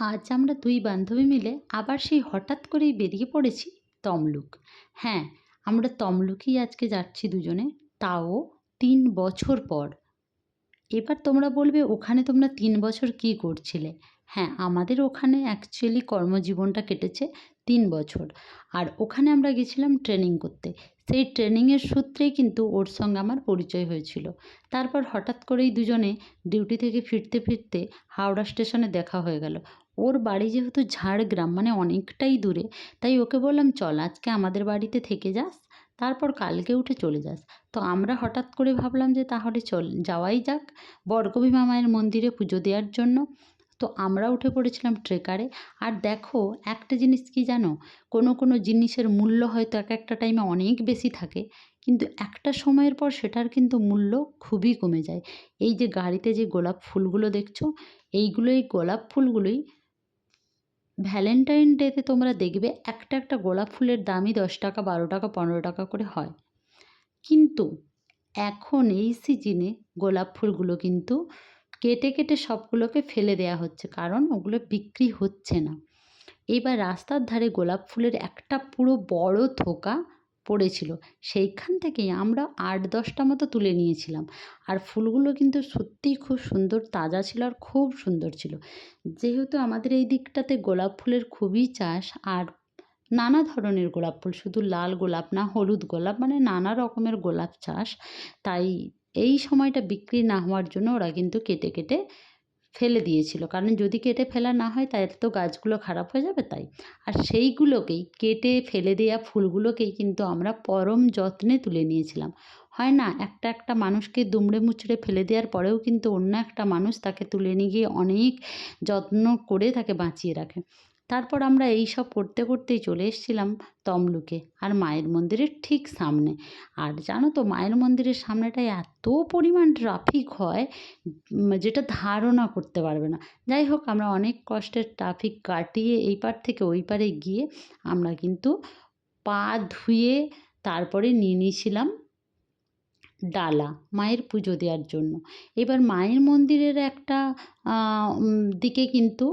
আজ আমরা দুই বান্ধবী মিলে আবার সেই হঠাৎ করেই বেরিয়ে পড়েছি তমলুক। হ্যাঁ আমরা তমলুকই আজকে যাচ্ছি দুজনে, তাও তিন বছর পর। এবার তোমরা বলবে, ওখানে তোমরা তিন বছর কী করছিলে? হ্যাঁ আমাদের ওখানে অ্যাকচুয়ালি কর্মজীবনটা কেটেছে তিন বছর। আর ওখানে আমরা গেছিলাম ট্রেনিং করতে। সেই ট্রেনিংয়ের সূত্রেই কিন্তু ওর সঙ্গে আমার পরিচয় হয়েছিল। তারপর হঠাৎ করেই দুজনে ডিউটি থেকে ফিরতে ফিরতে হাওড়া স্টেশনে দেখা হয়ে গেল। ওর বাড়ি যেহেতু ঝাড়গ্রাম মানে অনেকটাই দূরে, তাই ওকে বললাম, চল আজকে আমাদের বাড়িতে থেকে যাস, তারপর কালকে উঠে চলে যাস। তো আমরা হঠাৎ করে ভাবলাম যে, তাহলে চল, যাওয়াই যাক বর্গভীমা মায়ের মন্দিরে পুজো দেওয়ার জন্য। তো আমরা উঠে পড়েছিলাম ট্রেকারে। আর দেখো, একটা জিনিস কি জানো, কোনো কোনো জিনিসের মূল্য হয়তো এক একটা টাইমে অনেক বেশি থাকে, কিন্তু একটা সময়ের পর সেটার কিন্তু মূল্য খুবই কমে যায়। এই যে গাড়িতে যে গোলাপ ফুলগুলো দেখছ, এইগুলোই গোলাপ ফুলগুলোই ভ্যালেন্টাইন ডেতে তোমরা দেখবে একটা একটা গোলাপ ফুলের দামই দশ টাকা, বারো টাকা, পনেরো টাকা করে হয়। কিন্তু এখন এই সিজনে গোলাপ ফুলগুলো কিন্তু কেটে কেটে সবগুলোকে ফেলে দেয়া হচ্ছে, কারণ ওগুলো বিক্রি হচ্ছে না। এবার রাস্তার ধারে গোলাপ ফুলের একটা পুরো বড় থোকা পড়েছিল, সেইখান থেকেই আমরা আট দশটা মতো তুলে নিয়েছিলাম। আর ফুলগুলো কিন্তু সত্যিই খুব সুন্দর, তাজা ছিল আর খুব সুন্দর ছিল। যেহেতু আমাদের এই দিকটাতে গোলাপ ফুলের খুবই চাষ, আর নানা ধরনের গোলাপ ফুল, শুধু লাল গোলাপ না, হলুদ গোলাপ মানে নানা রকমের গোলাপ চাষ, তাই এই সময়টা বিক্রি না হওয়ার জন্য ওরা কিন্তু কেটে কেটে ফেলে দিয়েছিল। কারণ যদি কেটে ফেলা না হয়, তাহলে তো গাছগুলো খারাপ হয়ে যাবে তাই। আর সেইগুলোকেই কেটে ফেলে দেওয়া ফুলগুলোকেই কিন্তু আমরা পরম যত্নে তুলে নিয়েছিলাম। হয় না, একটা একটা মানুষকে দুমড়ে মুচড়ে ফেলে দেওয়ার পরেও কিন্তু অন্য একটা মানুষ তাকে তুলে নিয়ে গিয়ে অনেক যত্ন করে তাকে বাঁচিয়ে রাখে। তারপর আমরা এই সব করতে করতেই চলে এসেছিলাম তমলুকে আর মায়ের মন্দিরের ঠিক সামনে। আর জানো তো, মায়ের মন্দিরের সামনেটায় এত পরিমাণ ট্রাফিক হয় যেটা ধারণা করতে পারবে না। যাই হোক, আমরা অনেক কষ্টের ট্রাফিক কাটিয়ে এই পার থেকে ওই পারে গিয়ে আমরা কিন্তু পা ধুয়ে তারপরে নিয়ে নিয়েছিলাম ডালা, মায়ের পুজো দেওয়ার জন্য। এবার মায়ের মন্দিরের একটা দিকে কিন্তু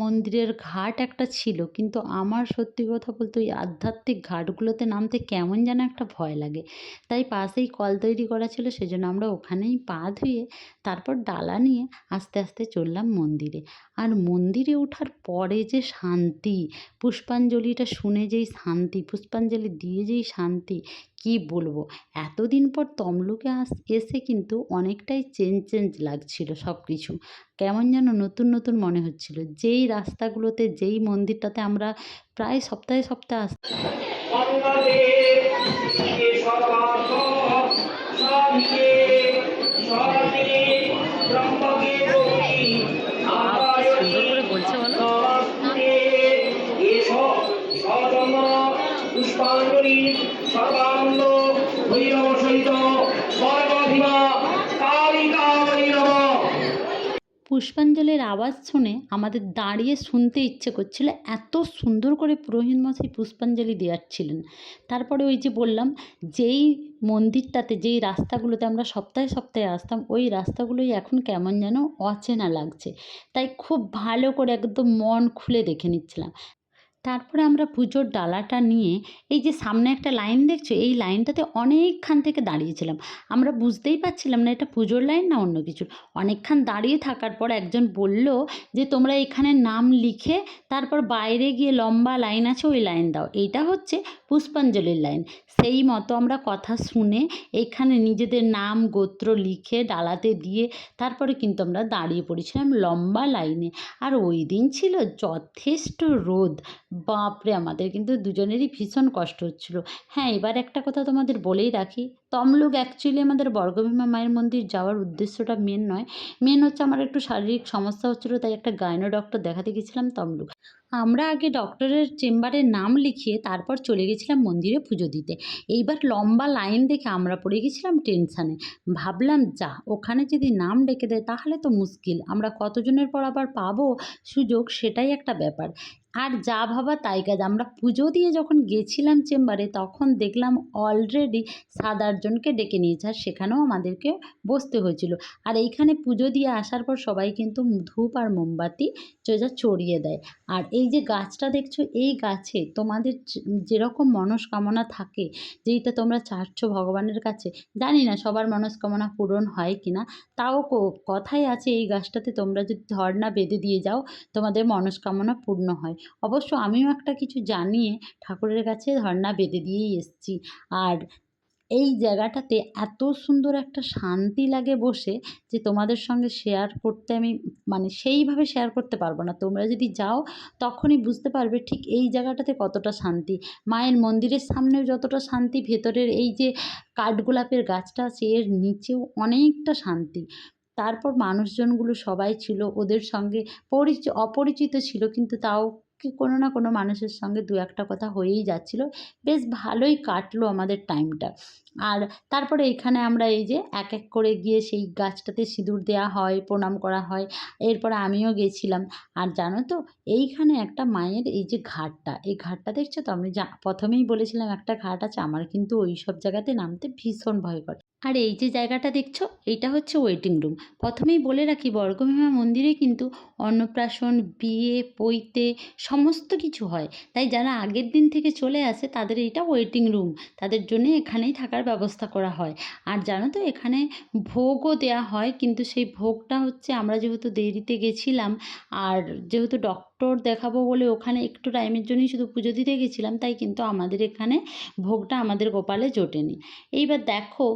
মন্দিরের ঘাট একটা ছিল। কিন্তু আমার সত্যি কথা বলতে ওই আধ্যাত্মিক ঘাটগুলোতে নামতে কেমন যেন একটা ভয় লাগে। তাই পাশেই কল তৈরি করা ছিল, সেজন্য আমরা ওখানেই পা ধুয়ে তারপর ডালা নিয়ে আস্তে আস্তে চললাম মন্দিরে। আর মন্দিরে ওঠার পরে যে শান্তি, পুষ্পাঞ্জলিটা শুনে যেই শান্তি, পুষ্পাঞ্জলি দিয়ে যেই শান্তি, কী বলব? এতদিন পর তমলুকে আস, এসে কিন্তু অনেকটাই চেঞ্জ চেঞ্জ লাগছিল সব কিছু কেমন যেন নতুন নতুন মনে হচ্ছিল। যেই রাস্তাগুলোতে, যেই মন্দিরটাতে আমরা প্রায় সপ্তাহে সপ্তাহে পুষ্পাঞ্জলি ভৈরব সহিত বর্গধিমা কালিকাময়ী নমঃ পুষ্পাঞ্জলির আওয়াজ শুনে আমাদের দাঁড়িয়ে শুনতে ইচ্ছে করছিল, এত সুন্দর করে পুরোহিত মশাই পুষ্পাঞ্জলি দেওয়াচ্ছিলেন। তারপরে ওই যে বললাম, যেই মন্দিরটাতে, যেই রাস্তাগুলোতে আমরা সপ্তাহে সপ্তাহে আসতাম, ওই রাস্তাগুলোই এখন কেমন যেন অচেনা লাগছে। তাই খুব ভালো করে একদম মন খুলে দেখে নিচ্ছিলাম। তারপরে আমরা পুজোর ডালাটা নিয়ে এই যে সামনে একটা লাইন দেখছ, এই লাইনটাতে অনেকক্ষণ থেকে দাঁড়িয়েছিলাম। আমরা বুঝতেই পারছিলাম না এটা পুজোর লাইন না অন্য কিছু। অনেকক্ষণ দাঁড়িয়ে থাকার পর একজন বলল যে, তোমরা এখানে নাম লিখে তারপর বাইরে গিয়ে লম্বা লাইন আছে, ওই লাইন দাও। এইটা হচ্ছে পুষ্পাঞ্জলির লাইন। সেই মতো আমরা কথা শুনে এখানে নিজেদের নাম, গোত্র লিখে ডালাতে দিয়ে তারপরে কিন্তু আমরা দাঁড়িয়ে পড়েছিলাম লম্বা লাইনে। আর ওই দিন ছিল যথেষ্ট রোদ। বাপরে আমাদের কিন্তু দুজনেরই ভীষণ কষ্ট হচ্ছিল। হ্যাঁ এবার একটা কথা তোমাদের বলেই রাখি। তমলুক অ্যাকচুয়ালি আমাদের বর্গভীমা মায়ের মন্দির যাওয়ার উদ্দেশ্যটা মেন নয়। মেন হচ্ছে আমার একটু শারীরিক সমস্যা হচ্ছিল, তাই একটা গাইনো ডক্টর দেখাতে গেছিলাম তমলুক। আমরা আগে ডক্টরের চেম্বারে নাম লিখিয়ে তারপর চলে গেছিলাম মন্দিরে পুজো দিতে। এইবার লম্বা লাইন দেখে আমরা পড়ে গেছিলাম টেনশানে ভাবলাম, যা, ওখানে যদি নাম ডেকে দেয় তাহলে তো মুশকিল। আমরা কতজনের পর আবার পাবো? সুযোগ সেটাই একটা ব্যাপার। আর যা ভাবা তাই কাজ। আমরা পুজো দিয়ে যখন গেছিলাম চেম্বারে তখন দেখলাম অলরেডি সাত আটজনকে ডেকে নিয়েছে আর সেখানেও আমাদেরকে বসতে হয়েছিল। আর এইখানে পুজো দিয়ে আসার পর সবাই কিন্তু ধূপ আর মোমবাতি সোজা চড়িয়ে দেয়। আর এই যে গাছটা দেখছ, এই গাছে তোমাদের যেরকম মনস্কামনা থাকে, যেইটা তোমরা চাচ্ছ ভগবানের কাছে, জানি না সবার মনস্কামনা পূরণ হয় কি না, তাও কথাই আছে এই গাছটাতে তোমরা যদি ধর্না বেঁধে দিয়ে যাও, তোমাদের মনস্কামনা পূর্ণ হয়। অবশ্য আমিও একটা কিছু জানিয়ে ঠাকুরের কাছে ধর্না বেঁধে দিয়েই এসেছি। আর এই জায়গাটাতে এত সুন্দর একটা শান্তি লাগে বসে যে তোমাদের সঙ্গে শেয়ার করতে আমি মানে সেইভাবে শেয়ার করতে পারব না। তোমরা যদি যাও, তখনই বুঝতে পারবে ঠিক এই জায়গাটাতে কতটা শান্তি। মায়ের মন্দিরের সামনেও যতটা শান্তি, ভেতরের এই যে কাঠগোলাপের গাছটা আছে, এর নিচেও অনেকটা শান্তি। তারপর মানুষজনগুলো সবাই ছিল, ওদের সঙ্গে পরিচি, অপরিচিত ছিল, কিন্তু তাও কি কোনো না কোনো মানুষের সঙ্গে দু একটা কথা হয়েই যাচ্ছিল। বেশ ভালোই কাটলো আমাদের টাইমটা আর তারপরে এখানে আমরা এই যে এক এক করে গিয়ে সেই গাছটাতে সিঁদুর দেওয়া হয়, প্রণাম করা হয়, এরপরে আমিও গেছিলাম। আর জানো তো, এইখানে একটা মায়ের এই যে ঘাটটা, এই ঘাটটা দেখছ তো? আমি যা প্রথমেই বলেছিলাম একটা ঘাট আছে, আমার কিন্তু ওই সব জায়গাতে নামতে ভীষণ ভয় করে। আর এই যে জায়গাটা দেখছ, এইটা হচ্ছে ওয়েটিং রুম প্রথমেই বলে রাখি, বর্গভীমা মন্দিরে কিন্তু অন্নপ্রাশন, বিয়ে, পৈতে সমস্ত কিছু হয়। তাই যারা আগের দিন থেকে চলে আসে, তাদের এইটা ওয়েটিং রুম তাদের জন্য এখানেই থাকার ব্যবস্থা করা হয়। আর জানো তো, এখানে ভোগও দেওয়া হয়, কিন্তু সেই ভোগটা হচ্ছে আমরা যেহেতু দেরিতে গেছিলাম, আর যেহেতু ডক্টর দেখাবো বলে ওখানে একটু টাইমের জন্যই শুধু পুজো দিতে গেছিলাম, তাই কিন্তু আমাদের এখানে ভোগটা আমাদের গোপালে জোটেনি। এইবার দেখো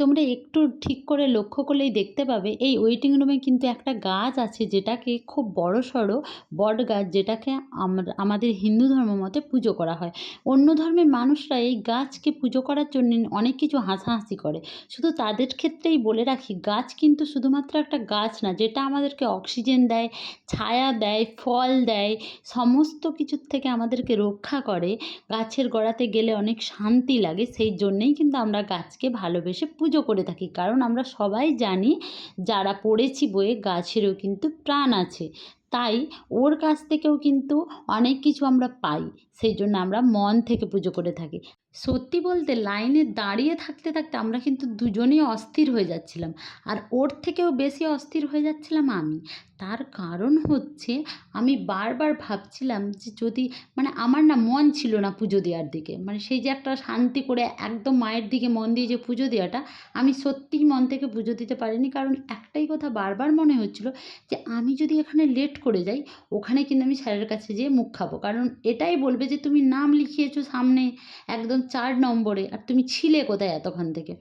তোমরা একটু ঠিক করে লক্ষ্য করলেই দেখতে পাবে, এই ওয়েটিং রুমে কিন্তু একটা গাছ আছে যেটাকে খুব বড় সড়ো বট গাছ যেটাকে আমরা আমাদের হিন্দু ধর্ম মতে পুজো করা হয়। অন্য ধর্মের মানুষরা এই গাছকে পুজো করার জন্য অনেক কিছু হাসাহাসি করে। শুধু তাদের ক্ষেত্রেই বলে রাখি, গাছ কিন্তু শুধুমাত্র একটা গাছ না, যেটা আমাদেরকে অক্সিজেন দেয়, ছায়া দেয়, ফল দেয়, সমস্ত কিছুর থেকে আমাদেরকে রক্ষা করে। গাছের গোড়াতে গেলে অনেক শান্তি লাগে, সেই জন্যেই কিন্তু আমরা গাছকে ভালোবেসে পুজো করে থাকি। কারণ আমরা সবাই জানি যারা পড়েছি বইয়ে গাছেরও কিন্তু প্রাণ আছে। তাই ওর কাছ থেকেও কিন্তু অনেক কিছু আমরা পাই। সেই জন্য আমরা মন থেকে পুজো করে থাকি। সত্যি বলতে লাইনে দাঁড়িয়ে থাকতে থাকতে আমরা কিন্তু দুজনেই অস্থির হয়ে যাচ্ছিলাম। আর ওর থেকেও বেশি অস্থির হয়ে যাচ্ছিলাম আমি। তার কারণ হচ্ছে আমি বারবার ভাবছিলাম যে যদি মানে আমার না মন ছিল না পুজো দেওয়ার দিকে। মানে সেই যে একটা শান্তি করে একদম মায়ের দিকে মন দিয়ে যে পুজো দেওয়াটা, আমি সত্যিই মন থেকে পুজো দিতে পারিনি। কারণ একটাই কথা বারবার মনে হচ্ছিল যে আমি যদি এখানে লেট করে যাই, ওখানে কিন্তু আমি স্যারের কাছে যেয়ে মুখ খাব। কারণ এটাই বলবে যে তুমি নাম লিখিয়েছো সামনে, একদম চার নম্বরে, আর তুমি ছিলে কোথায় এতক্ষণ থেকে?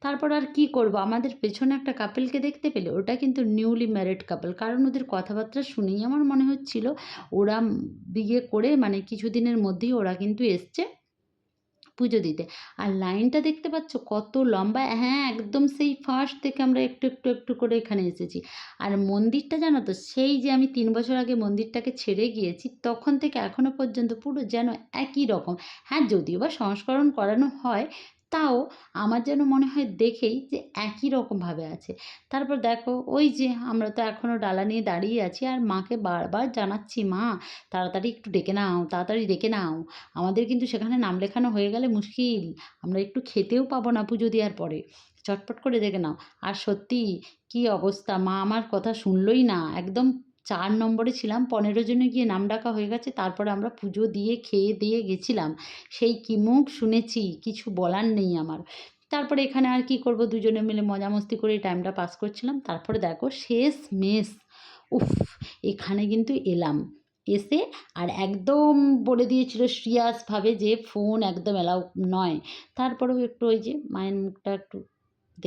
তারপর আর কি করব? আমাদের পেছনে একটা কাপেলকে দেখতে পেলে, ওটা কিন্তু নিউলি ম্যারিড কাপেল কারণ ওদের কথাবার্তা শুনেই আমার মনে হচ্ছিল, ওরা বিয়ে করে মানে কিছুদিনের মধ্যেই ওরা কিন্তু এসছে। পুজো দিতে। আর লাইনটা দেখতে পাচ্ছ কত লম্বা হ্যাঁ একদম সেই ফার্স্ট থেকে আমরা একটু একটু একটু করে এখানে এসেছি। আর মন্দিরটা জানো তো, সেই যে আমি তিন বছর আগে মন্দিরটাকে ছেড়ে গিয়েছি, তখন থেকে এখনও পর্যন্ত পুরো যেন একই রকম। হ্যাঁ যদিও বা সংস্করণ করানো হয় তাও আমার যেন মনে হয় দেখেই যে একই রকমভাবে আছে। তারপর দেখো, ওই যে আমরা তো এখনও ডালা নিয়ে দাঁড়িয়ে আছি আর মাকে বারবার জানাচ্ছি, মা, তাড়াতাড়ি একটু ডেকে নাও, তাড়াতাড়ি ডেকে নাও। আমাদের কিন্তু সেখানে নাম লেখানো হয়ে গেলে মুশকিল। আমরা একটু খেতেও পাবো না পুজো দেওয়ার পরে। চটপট করে দেখে নাও। আর সত্যি, কি অবস্থা? মা আমার কথা শুনলই না। একদম চার নম্বরে ছিলাম, পনেরো জনে গিয়ে নাম ডাকা হয়ে গেছে, তারপরে আমরা পুজো দিয়ে খেয়ে দিয়ে গেছিলাম। সেই কি মুখ শুনেছি, কিছু বলার নেই আমার। তারপরে এখানে আর কি করব, দুজনে মিলে মজা মস্তি করে টাইমটা পাস করছিলাম। তারপরে দেখো, শেষ মেস উফ, এখানে কিন্তু এলাম। এসে আর একদম বলে দিয়েছিল সিরিয়াসভাবে যে ফোন একদম এলাও নয়। তারপরেও একটু ওই যে মায়ের মুখটা একটু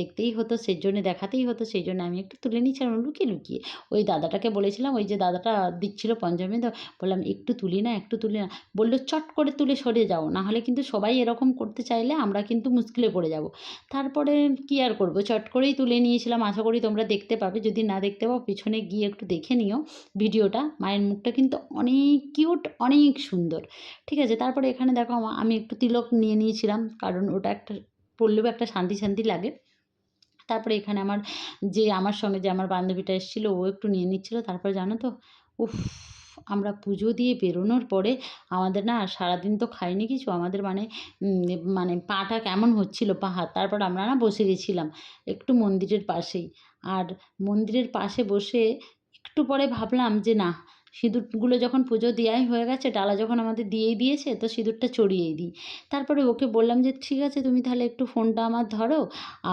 দেখতেই হতো সেই জন্য দেখাতেই হতো সেই জন্য আমি একটু তুলে নিয়েছিলাম লুকিয়ে লুকিয়ে। ওই দাদাটাকে বলেছিলাম, ওই যে দাদাটা দিচ্ছিল পঞ্চমী তো, বললাম, একটু তুলি না, একটু তুলি না। বলল, চট করে তুলে সরে যাও নাহলে কিন্তু সবাই এরকম করতে চাইলে আমরা কিন্তু মুশকিলে পড়ে যাব। তারপরে কী আর করব, চট করেই তুলে নিয়েছিলাম, আশা করি তোমরা দেখতে পাবে, যদি না দেখতে পাও, পিছনে গিয়ে একটু দেখে নিও ভিডিওটা, মায়ের মুখটা কিন্তু অনেক কিউট, অনেক সুন্দর। ঠিক আছে, তারপরে এখানে দেখো, আমি একটু তিলক নিয়ে নিয়েছিলাম, কারণ ওটা একটা পরলেও একটা শান্তি শান্তি লাগে। তারপরে এখানে আমার যে আমার সঙ্গে যে আমার বান্ধবীটা এসেছিল, ও একটু নিয়ে নিচ্ছিলো। তারপরে জানো তো? উফ, আমরা পুজো দিয়ে বেরোনোর পরে আমাদের না সারাদিন তো খাইনি কিছু। আমাদের মানে মানে পাটা কেমন হচ্ছিল পা, হাত। তারপর আমরা না বসে গেছিলাম একটু মন্দিরের পাশেই। আর মন্দিরের পাশে বসে একটু পরে ভাবলাম যে না, সিঁদুরগুলো যখন পুজো দেওয়াই হয়ে গেছে, ডালা যখন আমাদের দিয়েই দিয়েছে, তো সিঁদুরটা চড়িয়েই দিই। তারপরে ওকে বললাম যে, ঠিক আছে, তুমি তাহলে একটু ফোনটা আমার ধরো।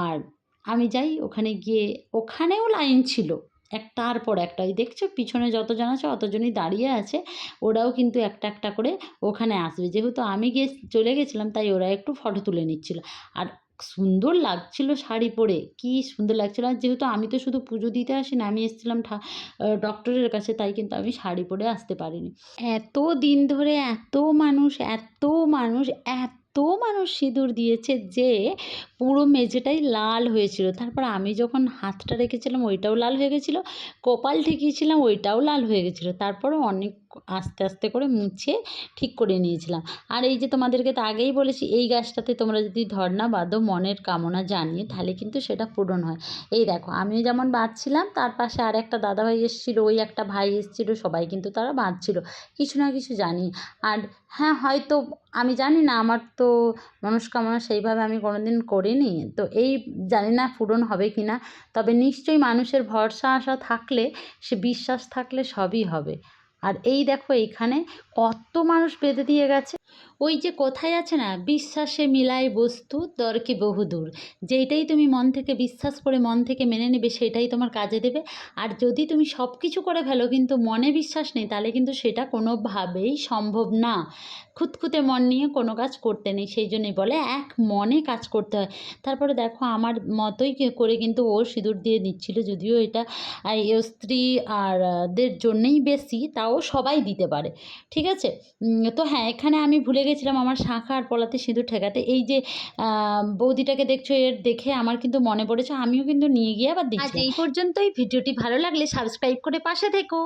আর আমি যাই, ওখানে গিয়ে, ওখানেও লাইন ছিল। একটার পর একটা। ওই দেখছ, পিছনে যতজন আছে, অতজনই দাঁড়িয়ে আছে। ওরাও কিন্তু একটা একটা করে ওখানে আসবে। যেহেতু আমি গিয়ে চলে গেছিলাম, তাই ওরা একটু ফটো তুলে নিচ্ছিল। আর সুন্দর লাগছিল শাড়ি পরে। কি সুন্দর লাগছিল। আর যেহেতু আমি তো শুধু পুজো দিতে আসি না আমি এসেছিলাম ঠা ডক্টরের কাছে, তাই কিন্তু আমি শাড়ি পরে আসতে পারিনি। এত দিন ধরে এত মানুষ এত মানুষ, এত মানুষ সিঁদুর দিয়েছে যে পুরো মেঝেটাই লাল হয়েছিল। তারপর আমি যখন হাতটা রেখেছিলাম, ওইটাও লাল হয়ে গেছিল, কপাল ঠেকিয়েছিলাম, ওইটাও লাল হয়ে গেছিল। তারপর অনেক আস্তে আস্তে করে মুছে ঠিক করে নিয়েছিলাম। আর এই যে তোমাদেরকে তো আগেই বলেছি, এই গাছটাতে তোমরা যদি ধর্না বাঁধো, মনের কামনা জানিয়ে তাহলে কিন্তু সেটা পূরণ হয়। এই দেখো আমি যেমন বাঁধছিলাম, তার পাশে আর একটা দাদাভাই এসেছিল, ওই একটা ভাই এসেছিল, সবাই কিন্তু তারা বাঁধছিল। কিছু না কিছু জানি। আর হ্যাঁ হয়তো, আমি জানি না, আমার তো মনস্কামনা সেইভাবে আমি কোনো দিন করিনি। তো এই জানি না পূরণ হবে কি না তবে নিশ্চয়ই মানুষের ভরসা আশা থাকলে, সে বিশ্বাস থাকলে সবই হবে। আর এই দেখো এখানে কত মানুষ বেঁধে দিয়ে গেছে। ওই যে কোথায় আছে না? বিশ্বাসে মিলাই বস্তু তর্কে বহুদূর। যেইটাই তুমি মন থেকে বিশ্বাস করে মন থেকে মেনে নেবে, সেটাই তোমার কাজে দেবে। আর যদি তুমি সব কিছু করে ফেলো, কিন্তু মনে বিশ্বাস নেই, তাহলে কিন্তু সেটা কোনোভাবেই সম্ভব না। খুঁতখুঁতে মন নিয়ে কোনো কাজ করতে নেই, সেই জন্যই বলে, এক মনে কাজ করতে হয়। তারপরে দেখো আমার মতোই করে কিন্তু ও সিঁদুর দিয়ে নিচ্ছিল যদিও এটা স্ত্রী আর দের জন্যেই বেশি, তাও সবাই দিতে পারে, ঠিক আছে? তো হ্যাঁ এখানে আমি ভুলে গেছিলাম আমার শাঁখা আর পলাতে সিঁদুর ঠেকাতে। এই যে বৌদিটাকে দেখছ, এর দেখে আমার কিন্তু মনে পড়েছে, আমিও কিন্তু নিয়ে গিয়ে আবার দিচ্ছি এই পর্যন্তই। ভিডিওটি ভালো লাগলে সাবস্ক্রাইব করে পাশে থেকো।